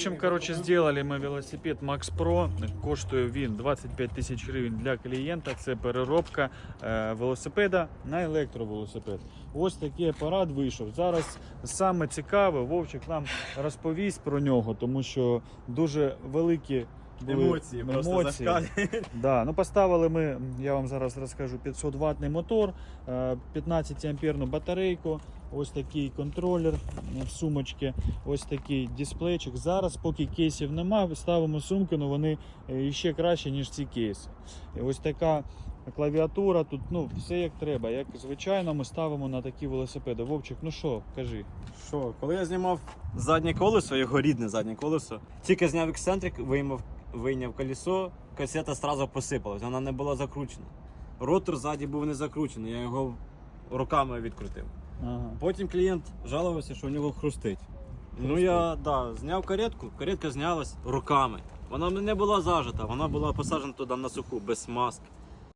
В общем, короче, сделали ми велосипед Max Pro. Коштує він 25 тисяч гривень для клієнта. Це переробка е, велосипеда на електровелосипед. Ось такий апарат вийшов. Зараз саме цікаве, Вовчик нам розповість про нього, тому що дуже великі були Емоції просто зашкалюють. Да, ну поставили ми, я вам зараз розкажу, 500 ваттний мотор, е, 15 амперну батарейку, ось такий контролер е, в сумочці, ось такий дисплейчик. Зараз, поки кейсів нема, ставимо сумки, але вони е, ще краще, ніж ці кейси. І ось така клавіатура, тут ну, все як треба. Як звичайно, ми ставимо на такі велосипеди. Вовчик, ну що, кажи. Що, коли я знімав заднє колесо, його рідне заднє колесо, тільки зняв ексцентрик, виймав, вийняв колесо, касета одразу посипалась, вона не була закручена. Ротор ззаді був не закручений, я його руками відкрутив. Ага. Потім клієнт жалувався, що у нього хрустить. Ну я да, зняв каретку, каретка знялась руками. Вона не була зажита, вона була посаджена туди на суху, без смазки.